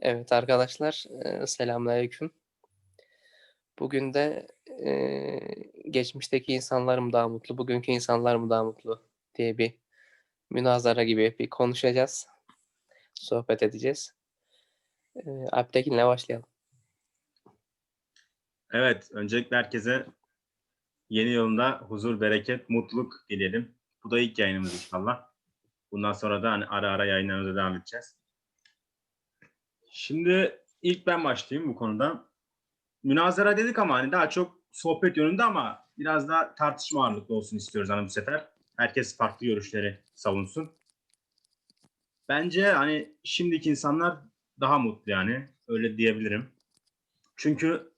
Evet arkadaşlar, selamünaleyküm. Bugün de eee, geçmişteki insanlar mı daha mutlu, bugünkü insanlar mı daha mutlu diye bir münazara gibi bir konuşacağız. Sohbet edeceğiz. Eee Alptekin'le başlayalım. Evet, öncelikle herkese yeni yılında huzur, bereket, mutluluk dileyelim. Bu da ilk yayınımız inşallah. Bundan sonra da hani ara ara yayınlarımıza devam edeceğiz. Şimdi ilk ben başlayayım bu konuda. Münazara dedik ama hani daha çok sohbet yönünde ama biraz daha tartışma ağırlıklı olsun istiyoruz hani bu sefer. Herkes farklı görüşleri savunsun. Bence hani şimdiki insanlar daha mutlu yani öyle diyebilirim. Çünkü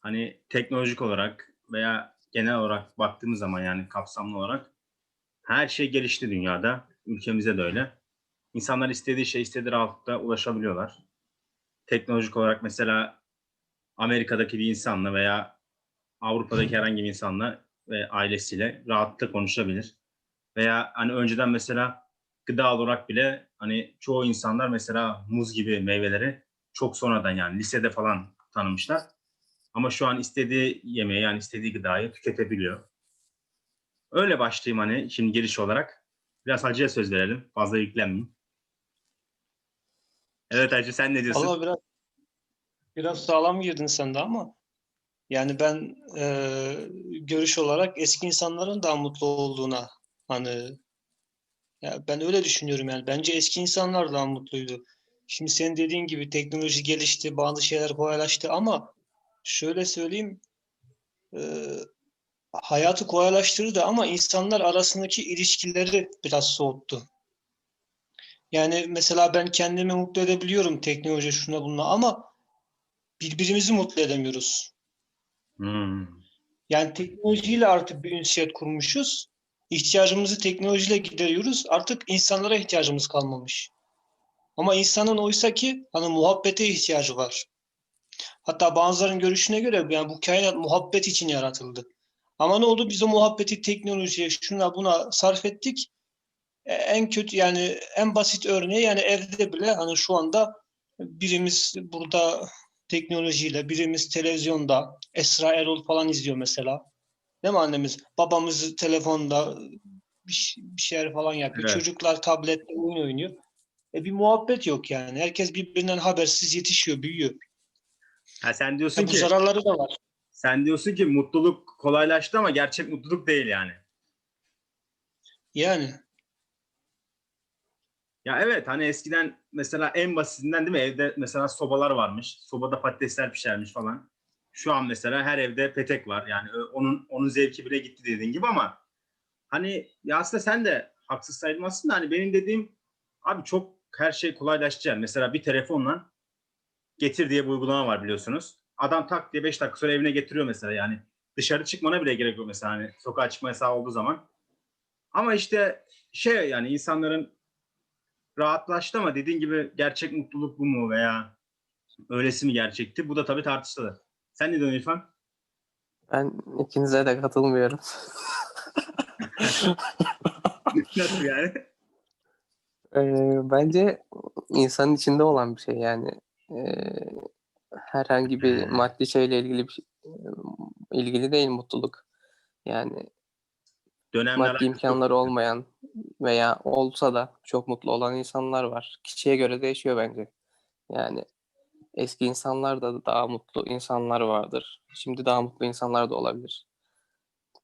hani teknolojik olarak veya genel olarak baktığımız zaman yani kapsamlı olarak her şey gelişti dünyada. Ülkemizde de öyle. İnsanlar istediği şey istediği rahatlıkla ulaşabiliyorlar. Teknolojik olarak mesela Amerika'daki bir insanla veya Avrupa'daki herhangi bir insanla ve ailesiyle rahatlıkla konuşabilir. Veya hani önceden mesela gıda olarak bile hani çoğu insanlar mesela muz gibi meyveleri çok sonradan yani lisede falan tanımışlar. Ama şu an istediği yemeği yani istediği gıdayı tüketebiliyor. Öyle başlayayım hani şimdi giriş olarak. Biraz Hacı'ya söz verelim. Fazla yüklenmeyeyim. Evet Hacı sen ne diyorsun? Valla biraz biraz sağlam girdin sen de ama yani ben eee, görüş olarak eski insanların daha mutlu olduğuna hani ya ben öyle düşünüyorum yani bence eski insanlar daha mutluydu. Şimdi senin dediğin gibi teknoloji gelişti, bazı şeyler kolaylaştı ama şöyle söyleyeyim eee, hayatı kolaylaştırdı ama insanlar arasındaki ilişkileri biraz soğuttu. Yani mesela ben kendimi mutlu edebiliyorum teknoloji şuna bununla ama birbirimizi mutlu edemiyoruz. Hmm. Yani teknolojiyle artık bir ünsiyet kurmuşuz. İhtiyacımızı teknolojiyle gideriyoruz. Artık insanlara ihtiyacımız kalmamış. Ama insanın oysa ki hani muhabbete ihtiyacı var. Hatta bazılarının görüşüne göre yani bu kainat muhabbet için yaratıldı. Ama ne oldu? Biz o muhabbeti teknolojiye, şuna buna sarf ettik. En kötü yani en basit örneği yani evde bile hani şu anda birimiz burada teknolojiyle, birimiz televizyonda Esra Erol falan izliyor mesela. Değil mi annemiz? Babamız telefonda bir, bir şeyler falan yapıyor. Evet. Çocuklar tablette oyun oynuyor. E bir muhabbet yok yani. Herkes birbirinden habersiz yetişiyor, büyüyor. Ha sen diyorsun E bu ki zararları da var. sen diyorsun ki mutluluk kolaylaştı ama gerçek mutluluk değil yani. Yani Ya evet hani eskiden mesela en basitinden değil mi evde mesela sobalar varmış. Sobada patatesler pişermiş falan. Şu an mesela her evde petek var. Yani onun onun zevki bile gitti dediğin gibi ama hani ya aslında sen de haksız sayılmazsın da hani benim dediğim abi çok her şey kolaylaşacak. Mesela bir telefonla getir diye bir uygulama var biliyorsunuz. Adam tak diye 5 dakika sonra evine getiriyor mesela yani. Dışarı çıkmana bile gerek yok mesela hani sokağa çıkma yasağı olduğu zaman. Ama işte şey yani insanların rahatlaştı ama dediğin gibi gerçek mutluluk bu mu veya öylesi mi gerçekti? Bu da tabii tartışılır. Sen ne diyorsun İrfan? Ben ikinize de katılmıyorum. Nasıl yani? Eee, bence insanın içinde olan bir şey yani. Eee, herhangi bir Hmm. maddi şeyle ilgili bir şey- ilgili değil mutluluk. Yani Dönemle maddi imkanları olmayan veya olsa da çok mutlu olan insanlar var. Kişiye göre değişiyor bence. Yani eski insanlar da daha mutlu insanlar vardır. Şimdi daha mutlu insanlar da olabilir.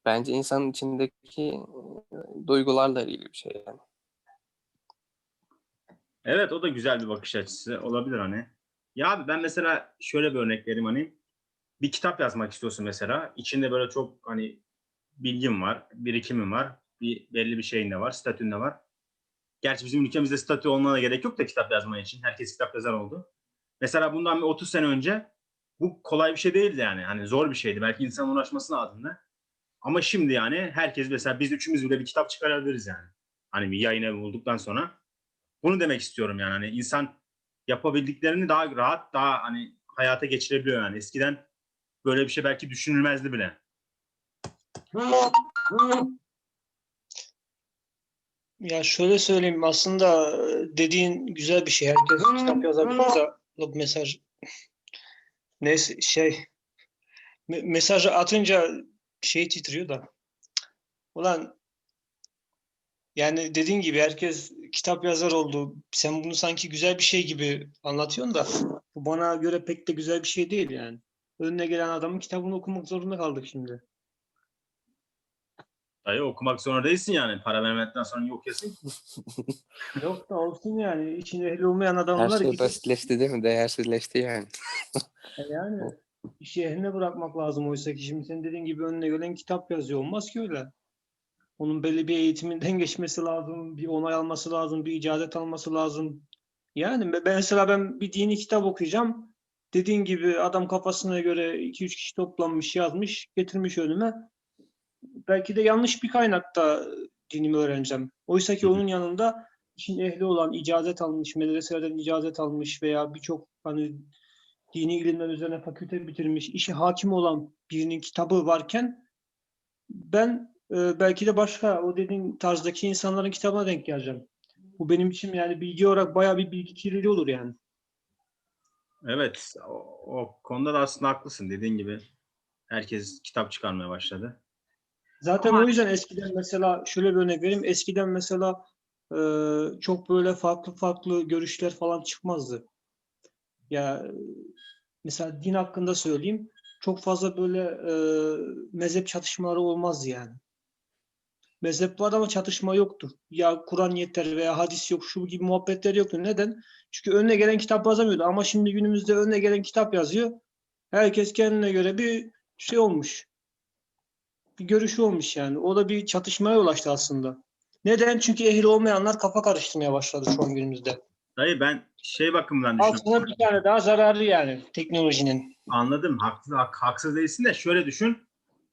Bence insanın içindeki duygularla ilgili bir şey yani. Evet o da güzel bir bakış açısı olabilir hani. Ya abi ben mesela şöyle bir örnek vereyim hani. Bir kitap yazmak istiyorsun mesela. İçinde böyle çok hani bilgin var, birikimim var. Bir belli bir şeyin de var, statün de var. Gerçi bizim ülkemizde statü olmana gerek yok da kitap yazman için. Herkes kitap yazar oldu. Mesela bundan bir 30 sene önce bu kolay bir şey değildi yani. Hani zor bir şeydi. Belki insan uğraşması lazımdı. Ama şimdi yani herkes mesela biz üçümüz bile bir kitap çıkarabiliriz yani. Hani bir yayın evi bulduktan sonra. Bunu demek istiyorum yani. Hani insan yapabildiklerini daha rahat, daha hani hayata geçirebiliyor yani. Eskiden böyle bir şey belki düşünülmezdi bile. Ya şöyle söyleyeyim aslında e, dediğin güzel bir şey. Herkes kitap yazabilir de mesaj neyse şey me- mesajı atınca şey titriyor da. Ulan yani dediğin gibi herkes kitap yazar oldu. Sen bunu sanki güzel bir şey gibi anlatıyorsun da bu bana göre pek de güzel bir şey değil yani. Önüne gelen adamın kitabını okumak zorunda kaldık şimdi. Dayı okumak zorunda değilsin yani. Para vermekten sonra yok kesin. Yok da olsun yani. İçinde ehli olmayan Her adamlar şey gidip- basitleşti değil mi? Değersizleşti yani. E Yani işi ehline bırakmak lazım oysa ki şimdi senin dediğin gibi önüne gelen kitap yazıyor. Olmaz ki öyle. Onun belli bir eğitiminden geçmesi lazım, bir onay alması lazım, bir icazet alması lazım. Yani be- ben mesela ben bir dini kitap okuyacağım. Dediğin gibi adam kafasına göre 2-3 kişi toplanmış, yazmış, getirmiş önüme. Belki de yanlış bir kaynakta dinimi öğreneceğim. Oysa ki onun yanında işin ehli olan, icazet almış, medreselerden icazet almış veya birçok hani dini ilimler üzerine fakülte bitirmiş, işi hakim olan birinin kitabı varken ben e, belki de başka o dediğin tarzdaki insanların kitabına denk geleceğim. Bu benim için yani bilgi olarak bayağı bir bilgi kirliliği olur yani. Evet. O, o konuda da aslında haklısın. Dediğin gibi herkes kitap çıkarmaya başladı. Zaten Ama- o yüzden eskiden mesela şöyle bir örnek vereyim. Eskiden mesela e, çok böyle farklı farklı görüşler falan çıkmazdı. Ya mesela din hakkında söyleyeyim. Çok fazla böyle e, mezhep çatışmaları olmazdı yani. Mezhep var ama çatışma yoktur. Ya Kur'an yeter veya hadis yok şu gibi muhabbetler yoktu. Neden? Çünkü önüne gelen kitap yazamıyordu. Ama şimdi günümüzde önüne gelen kitap yazıyor. Herkes kendine göre bir şey olmuş bir görüşü olmuş yani. O da bir çatışmaya yol açtı aslında. Neden? Çünkü ehil olmayanlar kafa karıştırmaya başladı şu an günümüzde. Dayı ben şey bakımından düşünüyorum. Altına bir tane daha zararlı yani teknolojinin. Anladım. Haksız, hak- haksız değilsin de şöyle düşün.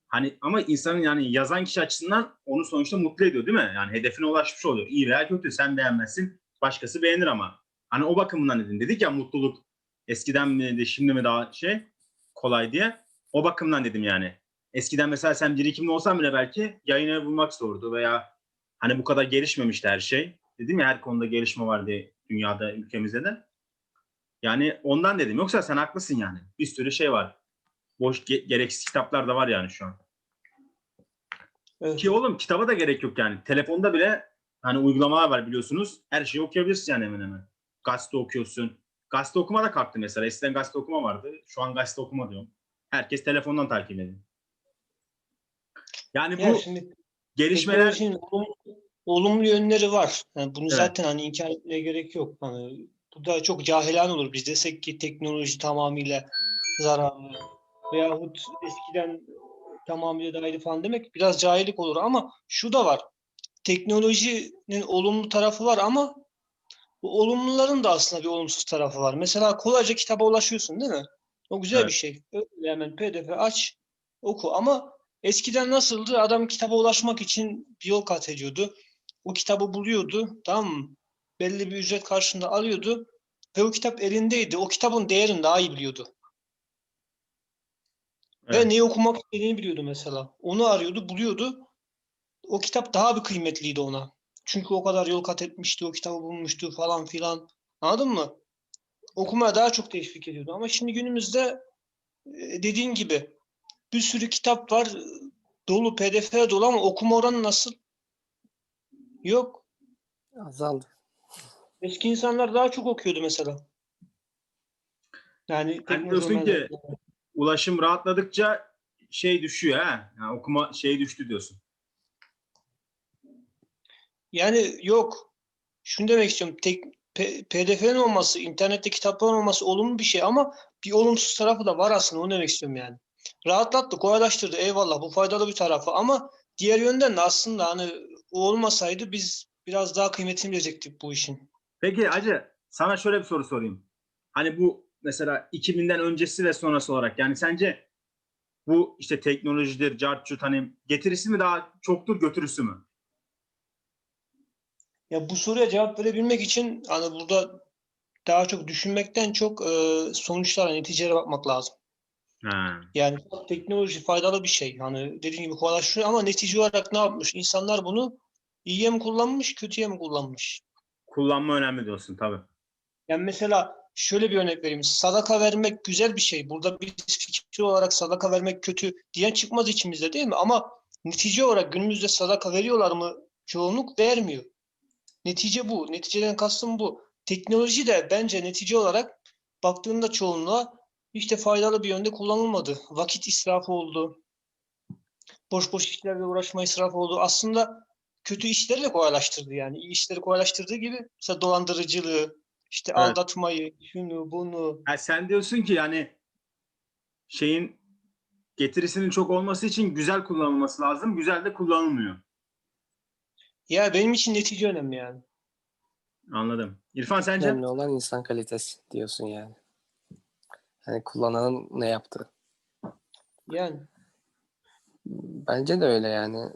Hani ama insanın yani yazan kişi açısından onu sonuçta mutlu ediyor değil mi? Yani hedefine ulaşmış oluyor. İyi veya kötü sen beğenmezsin. Başkası beğenir ama. Hani o bakımından dedim. Dedik ya mutluluk eskiden mi şimdi mi daha şey kolay diye. O bakımdan dedim yani. Eskiden mesela sen birikimli olsan bile belki yayını bulmak zordu veya hani bu kadar gelişmemişti her şey. Dedim ya her konuda gelişme var diye dünyada ülkemizde de. Yani ondan dedim. Yoksa sen haklısın yani. Bir sürü şey var. Boş ge- gereksiz kitaplar da var yani şu an. Evet. Ki oğlum kitaba da gerek yok yani. Telefonda bile hani uygulamalar var biliyorsunuz. Her şeyi okuyabilirsin yani hemen hemen. Gazete okuyorsun. Gazete okuma da kalktı mesela. Eskiden gazete okuma vardı. Şu an gazete okuma diyorum. Herkes telefondan takip ediyor. Yani bu Ya şimdi gelişmeler olumlu yönleri var. Yani bunu Evet. zaten hani inkar etmeye gerek yok. Hani bu da çok cahilan olur. Biz desek ki teknoloji tamamıyla zararlı veyahut eskiden tamamıyla dahil falan demek biraz cahillik olur ama şu da var. Teknolojinin olumlu tarafı var ama bu olumluların da aslında bir olumsuz tarafı var. Mesela kolayca kitaba ulaşıyorsun değil mi? O güzel Evet. bir şey. Öyle hemen PDF aç, oku ama eskiden nasıldı? Adam kitaba ulaşmak için bir yol kat ediyordu. O kitabı buluyordu, tamam mı? Belli bir ücret karşılığında alıyordu ve o kitap elindeydi. O kitabın değerini daha iyi biliyordu. Ve Evet. neyi okumak istediğini biliyordu mesela. Onu arıyordu, buluyordu. O kitap daha bir kıymetliydi ona. Çünkü o kadar yol kat etmişti, o kitabı bulmuştu falan filan. Anladın mı? Okumaya daha çok teşvik ediyordu. Ama şimdi günümüzde e, dediğin gibi bir sürü kitap var. Dolu, pdf dolu ama okuma oranı nasıl? Yok. Azaldı. Eski insanlar daha çok okuyordu mesela. Yani Hani diyorsun ki ulaşım rahatladıkça şey düşüyor ha. Yani okuma şey düştü diyorsun. Yani yok. Şunu demek istiyorum. Tek, PDF'nin olması, internette kitapların olması olumlu bir şey ama bir olumsuz tarafı da var aslında. Onu demek istiyorum yani. Rahatlattı, kolaylaştırdı. Eyvallah bu faydalı bir tarafı ama diğer yönden de aslında hani o olmasaydı biz biraz daha kıymetini bilecektik bu işin. Peki Hacı sana şöyle bir soru sorayım. Hani bu mesela 2000'den öncesi ve sonrası olarak yani sence bu işte teknolojidir, cartçut hani getirisi mi daha çoktur götürüsü mü? Ya bu soruya cevap verebilmek için hani burada daha çok düşünmekten çok e, sonuçlara, neticelere bakmak lazım. Ha. Yani teknoloji faydalı bir şey. Hani dediğim gibi kolaylaştırıyor ama netice olarak ne yapmış? İnsanlar bunu iyiye mi kullanmış, kötüye mi kullanmış? Kullanma önemli diyorsun tabii. Yani mesela şöyle bir örnek vereyim. Sadaka vermek güzel bir şey. Burada biz fikir olarak sadaka vermek kötü diyen çıkmaz içimizde değil mi? Ama netice olarak günümüzde sadaka veriyorlar mı? Çoğunluk vermiyor. Netice bu. Neticeden kastım bu. Teknoloji de bence netice olarak baktığında çoğunluğa hiç de faydalı bir yönde kullanılmadı. Vakit israfı oldu. Boş boş işlerle uğraşma israfı oldu. Aslında kötü işleri de kolaylaştırdı yani. İyi işleri kolaylaştırdığı gibi mesela dolandırıcılığı, işte Evet. aldatmayı, şunu bunu. Ha, sen diyorsun ki yani şeyin getirisinin çok olması için güzel kullanılması lazım. Güzel de kullanılmıyor. Ya benim için netice önemli yani. Anladım. İrfan sence? Önemli olan insan kalitesi diyorsun yani. Hani kullananın ne yaptığı. Yani Bence de öyle yani.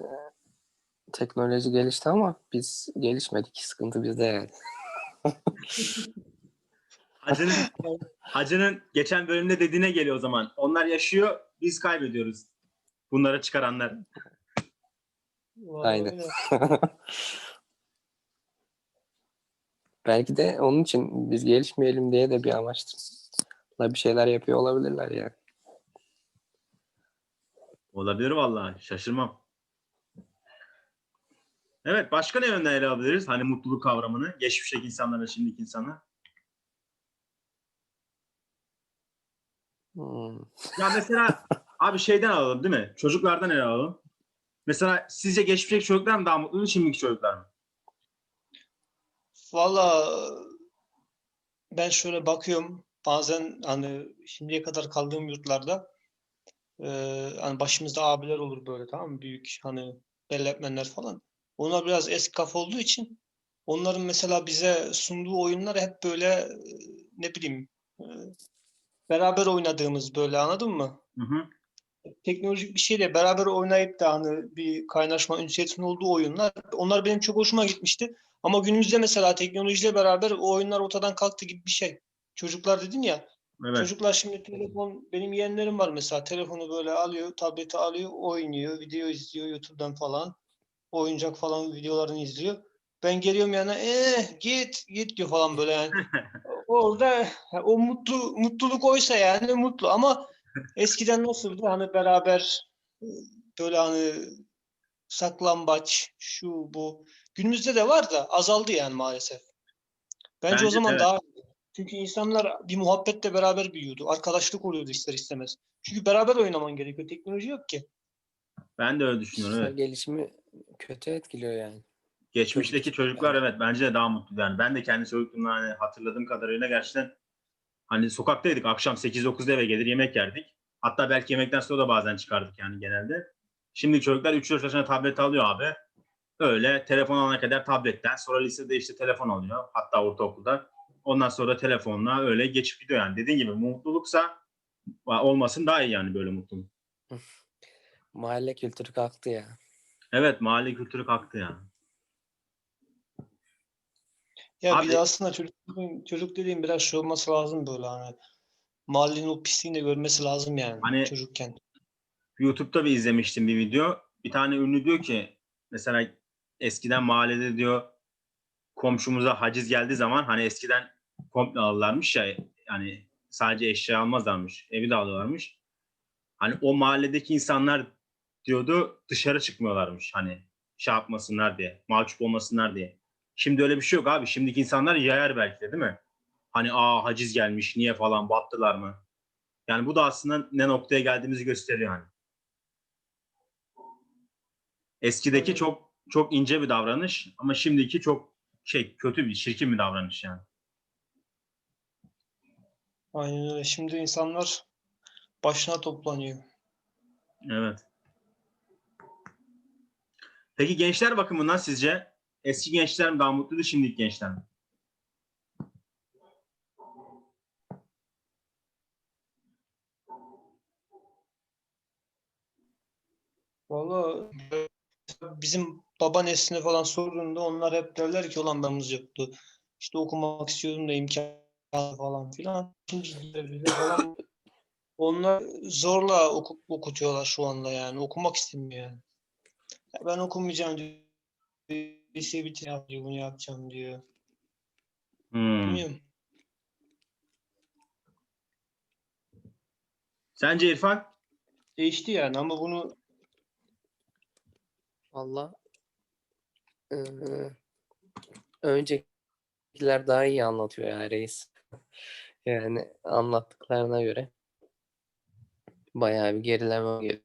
Teknoloji gelişti ama biz gelişmedik. Sıkıntı bizde yani. Hacı'nın, Hacı'nın geçen bölümde dediğine geliyor o zaman. Onlar yaşıyor, biz kaybediyoruz. Bunlara çıkaranlar. Aynen. Belki de onun için biz gelişmeyelim diye de bir amaçla bir şeyler yapıyor olabilirler yani. Olabilir vallahi. Şaşırmam. Evet. Başka ne yönden ele alabiliriz? Hani mutluluk kavramını. Geçmişteki insanlarla şimdiki insanlar. Hmm. Ya mesela abi şeyden alalım değil mi? Çocuklardan ele alalım. Mesela sizce geçmişteki çocuklar mı daha mutlu, şimdiki çocuklar mı? Valla ben şöyle bakıyorum bazen hani şimdiye kadar kaldığım yurtlarda eee, hani başımızda abiler olur böyle tamam mı? Büyük hani belletmenler falan. Onlar biraz eski kafa olduğu için onların mesela bize sunduğu oyunlar hep böyle ne bileyim eee, beraber oynadığımız böyle anladın mı? Hı hı. teknolojik bir şeyle beraber oynayıp da hani bir kaynaşma, ünsiyetin olduğu oyunlar onlar benim çok hoşuma gitmişti. Ama günümüzde mesela teknolojiyle beraber o oyunlar ortadan kalktı gibi bir şey. Çocuklar dedin ya, Evet. çocuklar şimdi telefon, benim yeğenlerim var mesela telefonu böyle alıyor, tableti alıyor, oynuyor, video izliyor YouTube'dan falan. Oyuncak falan videolarını izliyor. Ben geliyorum yana, eh git git diyor falan böyle yani. Orada o mutlu mutluluk oysa yani mutlu ama eskiden nasıldı hani beraber böyle hani saklambaç şu bu günümüzde de var da azaldı yani maalesef. Bence, Bence o zaman evet. daha çünkü insanlar bir muhabbetle beraber büyüyordu. Arkadaşlık oluyordu ister istemez. Çünkü beraber oynaman gerekiyor. Teknoloji yok ki. Ben de öyle düşünüyorum. Kişisel Evet. gelişimi kötü etkiliyor yani. Geçmişteki Çocuk- çocuklar yani. evet bence de daha mutlu. Yani ben de kendi çocukluğumda hani hatırladığım kadarıyla gerçekten hani sokaktaydık. Akşam 8-9'da eve gelir yemek yerdik. Hatta belki yemekten sonra da bazen çıkardık yani genelde. Şimdi çocuklar 3-4 yaşına tablet alıyor abi. Öyle telefon alana kadar tabletten sonra lisede işte telefon alıyor. Hatta ortaokulda. Ondan sonra da telefonla öyle geçip gidiyor yani. Dediğin gibi mutluluksa olmasın daha iyi yani böyle mutluluk. Mahalle kültürü kalktı ya. Evet mahalle kültürü kalktı yani. Ya Abi- bir de aslında çocuk, çocuk dediğim biraz şey olması lazım böyle hani mahallenin o pisliğini de görmesi lazım yani Hani- çocukken. YouTube'da bir izlemiştim bir video. Bir tane ünlü diyor ki mesela eskiden mahallede diyor komşumuza haciz geldiği zaman hani eskiden komple alırlarmış ya yani sadece eşya almazlarmış. Evi de alıyorlarmış. Hani o mahalledeki insanlar diyordu dışarı çıkmıyorlarmış hani şey yapmasınlar diye. Mahcup olmasınlar diye. Şimdi öyle bir şey yok abi. Şimdiki insanlar yayar belki de değil mi? Hani aa haciz gelmiş niye falan battılar mı? Yani bu da aslında ne noktaya geldiğimizi gösteriyor hani. Eskideki çok çok ince bir davranış ama şimdiki çok şey kötü bir çirkin bir davranış yani. Aynen öyle. Şimdi insanlar başına toplanıyor. Evet. Peki gençler bakımından sizce eski gençler mi daha mutluydu şimdiki gençler mi? Valla bizim baba nesline falan sorduğunda onlar hep derler ki olan yoktu. İşte okumak istiyordum da imkan falan filan. Falan. Onlar zorla oku, okutuyorlar şu anda yani. Okumak istemiyor yani. Ya ben okumayacağım diyor. Liseyi bitireceğim diyor. Bunu yapacağım diyor. Hmm. Sence İrfan? Değişti yani ama bunu Valla ee, öncekiler daha iyi anlatıyor ya reis. Yani anlattıklarına göre bayağı bir gerileme geliyor.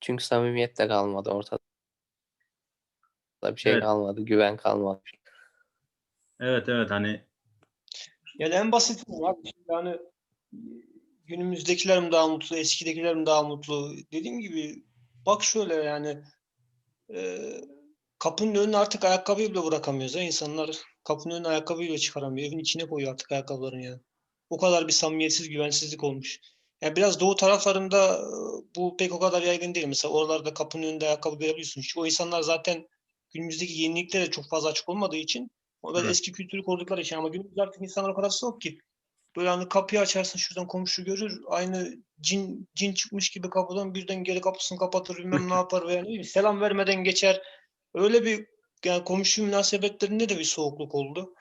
Çünkü samimiyet de kalmadı ortada. Bir şey Evet. kalmadı, güven kalmadı. Evet evet hani yani en basit abi. Şimdi Yani günümüzdekiler mi daha mutlu, eskidekiler mi daha mutlu? Dediğim gibi bak şöyle yani e, kapının önüne artık ayakkabıyı bile bırakamıyoruz ya insanlar. Kapının önüne ayakkabıyı bile çıkaramıyor. Evin içine koyuyor artık ayakkabılarını yani. O kadar bir samimiyetsiz, güvensizlik olmuş. Yani biraz doğu taraflarında bu pek o kadar yaygın değil. Mesela oralarda kapının önünde ayakkabı görebiliyorsun. Çünkü o insanlar zaten günümüzdeki yeniliklere çok fazla açık olmadığı için o biraz Hı. eski kültürü korudukları için ama günümüzde artık insanlar o kadar soğuk ki böyle hani kapıyı açarsın şuradan komşu görür aynı cin cin çıkmış gibi kapıdan birden geri kapısını kapatır bilmem ne yapar veya ne bileyim selam vermeden geçer. Öyle bir yani komşu münasebetlerinde de bir soğukluk oldu.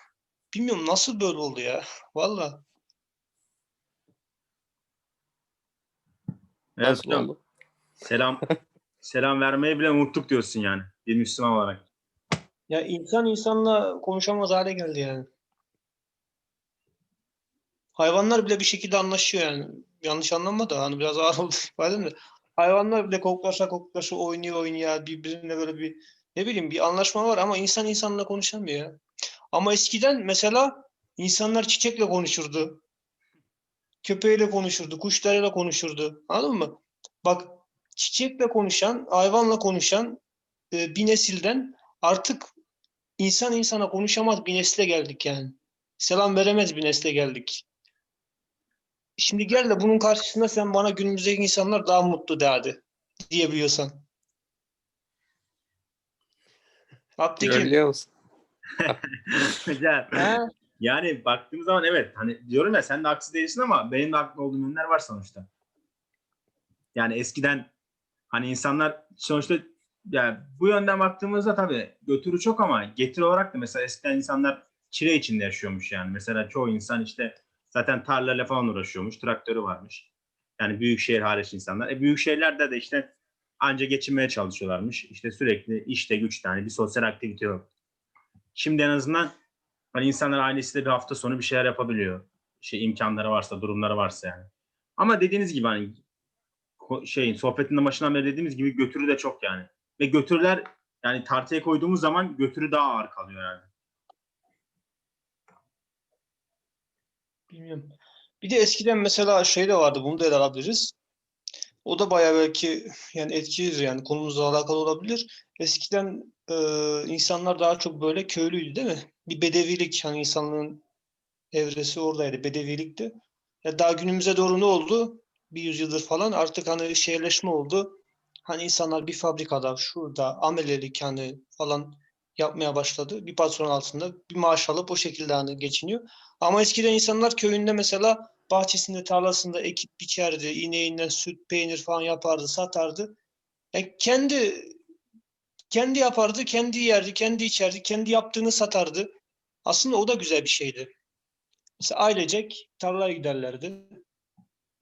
Bilmiyorum nasıl böyle oldu ya. Valla. evet Nasıl oldu? selam selam vermeyi bile unuttuk diyorsun yani bir Müslüman olarak. Ya insan insanla konuşamaz hale geldi yani. Hayvanlar bile bir şekilde anlaşıyor yani. Yanlış anlama da hani biraz ağır oldu ifadem de. Hayvanlar bile koklaşa koklaşa oynuyor oynuyor birbirine böyle bir ne bileyim bir anlaşma var ama insan insanla konuşamıyor ya. Ama eskiden mesela insanlar çiçekle konuşurdu. Köpeğiyle konuşurdu, kuşlarıyla konuşurdu. Anladın mı? Bak çiçekle konuşan, hayvanla konuşan e, bir nesilden artık insan insana konuşamaz bir nesle geldik yani. Selam veremez bir nesle geldik. Şimdi gel de bunun karşısında sen bana günümüzdeki insanlar daha mutlu de hadi diyebiliyorsan. Abdülkerim. Görebiliyor musun? Güzel. Yani baktığımız zaman evet hani diyorum ya sen de haksız değilsin ama benim de haklı olduğum yönler var sonuçta. Yani eskiden hani insanlar sonuçta yani bu yönden baktığımızda tabii götürü çok ama getiri olarak da mesela eskiden insanlar çile içinde yaşıyormuş yani. Mesela çoğu insan işte zaten tarlayla falan uğraşıyormuş. Traktörü varmış. Yani büyük şehir hariç insanlar. E büyük şehirlerde de işte anca geçinmeye çalışıyorlarmış. İşte sürekli işte güçte hani bir sosyal aktivite yok. Şimdi en azından Hani insanlar ailesiyle bir hafta sonu bir şeyler yapabiliyor. Şey imkanları varsa, durumları varsa yani. Ama dediğiniz gibi hani şeyin sohbetin başından beri dediğimiz gibi götürü de çok yani. Ve götürüler yani tartıya koyduğumuz zaman götürü daha ağır kalıyor yani. Bilmiyorum. Bir de eskiden mesela şey de vardı bunu da ele alabiliriz. O da bayağı belki yani etkilidir yani konumuzla alakalı olabilir. Eskiden e, insanlar daha çok böyle köylüydü değil mi? Bir bedevilik hani insanlığın evresi oradaydı. Bedevilikti. Ya daha günümüze doğru ne oldu? Bir yüzyıldır falan artık hani şehirleşme oldu. Hani insanlar bir fabrikada, şurada amelelik hani falan yapmaya başladı. Bir patron altında bir maaş alıp o şekilde hani geçiniyor. Ama eskiden insanlar köyünde mesela bahçesinde, tarlasında ekip biçerdi. ineğinden süt, peynir falan yapardı, satardı. Yani kendi kendi yapardı, kendi yerdi, kendi içerdi, kendi yaptığını satardı. Aslında o da güzel bir şeydi. Mesela ailecek tarlaya giderlerdi.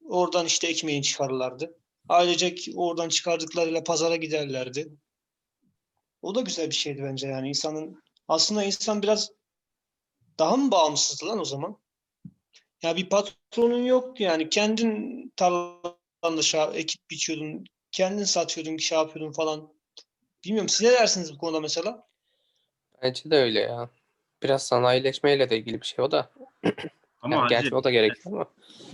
Oradan işte ekmeğini çıkarırlardı. Ailecek oradan çıkardıklarıyla pazara giderlerdi. O da güzel bir şeydi bence yani insanın aslında insan biraz daha mı bağımsızdı lan o zaman? Ya bir patronun yok yani kendin tarlanda şey, ekip biçiyordun, kendin satıyordun, şey yapıyordun falan. Bilmiyorum siz ne dersiniz bu konuda mesela? Bence de öyle ya. Biraz sanayileşmeyle de ilgili bir şey o da. Ama Yani hacı, gerçi o da gerekli ama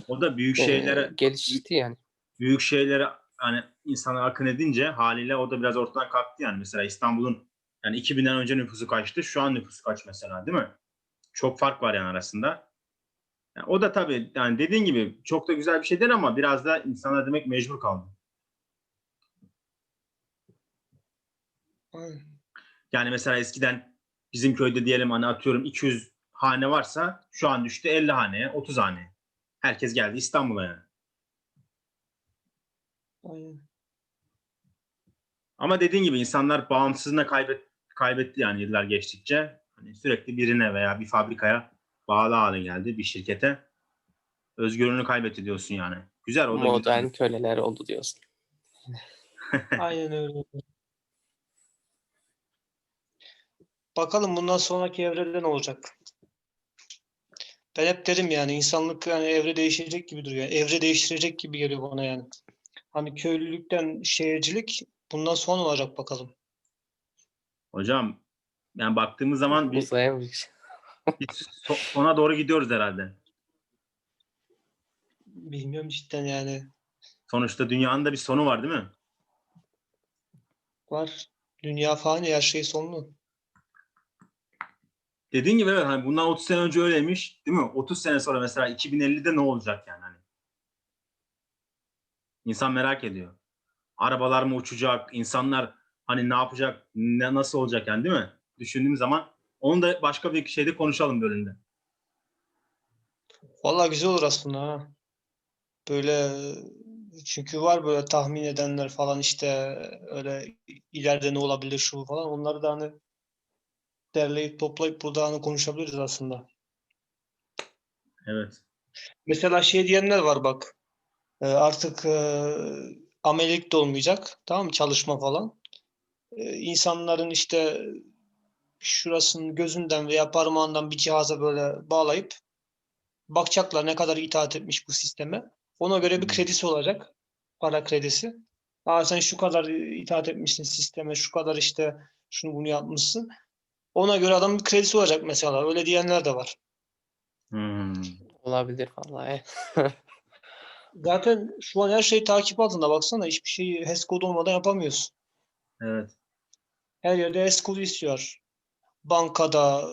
o da büyük e, şeylere gelişti yani. büyük şeylere hani insanlar akın edince haliyle o da biraz ortadan kalktı yani. Mesela İstanbul'un yani 2000'den önce nüfusu kaçtı. Şu an nüfusu kaç mesela değil mi? Çok fark var yani arasında. Yani o da tabii yani dediğin gibi çok da güzel bir şey değil ama biraz da insanlar demek mecbur kaldı. Aynen. Yani mesela eskiden bizim köyde diyelim hani atıyorum 200 hane varsa şu an düştü 50 haneye, 30 haneye. Herkes geldi İstanbul'a yani. Aynen. Ama dediğin gibi insanlar bağımsızlığını kaybet, kaybetti yani yıllar geçtikçe. Hani sürekli birine veya bir fabrikaya bağlı hale geldi, bir şirkete. Özgürlüğünü kaybetti diyorsun yani. Güzel o da Modern güzel. köleler oldu diyorsun. Aynen öyle. Bakalım bundan sonraki evrede ne olacak? Ben hep derim yani insanlık yani evre değişecek gibi duruyor. Evre değiştirecek gibi geliyor bana yani. Hani köylülükten şehircilik bundan sonra olacak bakalım. Hocam yani baktığımız zaman bir, sona doğru gidiyoruz herhalde. Bilmiyorum cidden yani. Sonuçta dünyanın da bir sonu var değil mi? Var. Dünya fani her şey sonlu. Dediğin gibi evet hani bundan 30 sene önce öyleymiş değil mi? 30 sene sonra mesela 2050'de ne olacak yani hani? İnsan merak ediyor. Arabalar mı uçacak? İnsanlar hani ne yapacak? Ne, nasıl olacak yani değil mi? Düşündüğüm zaman onu da başka bir şeyde konuşalım bölümde. Vallahi güzel olur aslında ha. Böyle çünkü var böyle tahmin edenler falan işte öyle ileride ne olabilir şu falan. Onları da hani derleyip toplayıp burada hani konuşabiliriz aslında. Evet. Mesela şey diyenler var bak. e, Artık e, amelilik de olmayacak. Tamam mı? Çalışma falan. E, İnsanların işte şurasının gözünden veya parmağından bir cihaza böyle bağlayıp bakacaklar ne kadar itaat etmiş bu sisteme. Ona göre bir Hmm. kredisi olacak. Para kredisi. Aa sen şu kadar itaat etmişsin sisteme, şu kadar işte şunu bunu yapmışsın. Ona göre adamın bir kredisi olacak mesela. Öyle diyenler de var. Hmm. Olabilir vallahi. Zaten şu an her şey takip altında. Baksana hiçbir şeyi HES kodu olmadan yapamıyorsun. Evet. Her yerde HES kodu istiyor. Bankada,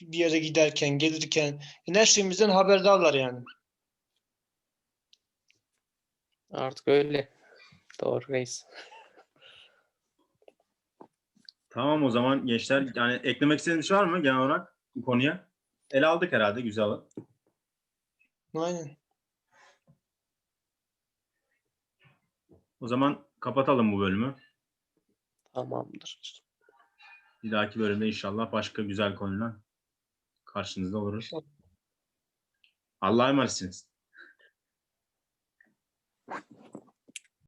bir yere giderken, gelirken. Yani her şeyimizden haberdarlar yani. Artık öyle. Doğru reis. Tamam o zaman gençler yani eklemek istediğiniz bir şey var mı genel olarak bu konuya? Ele aldık herhalde güzel. Aynen. O zaman kapatalım bu bölümü. Tamamdır. Bir dahaki bölümde inşallah başka güzel konuyla karşınızda oluruz. Allah'a emanetsiniz.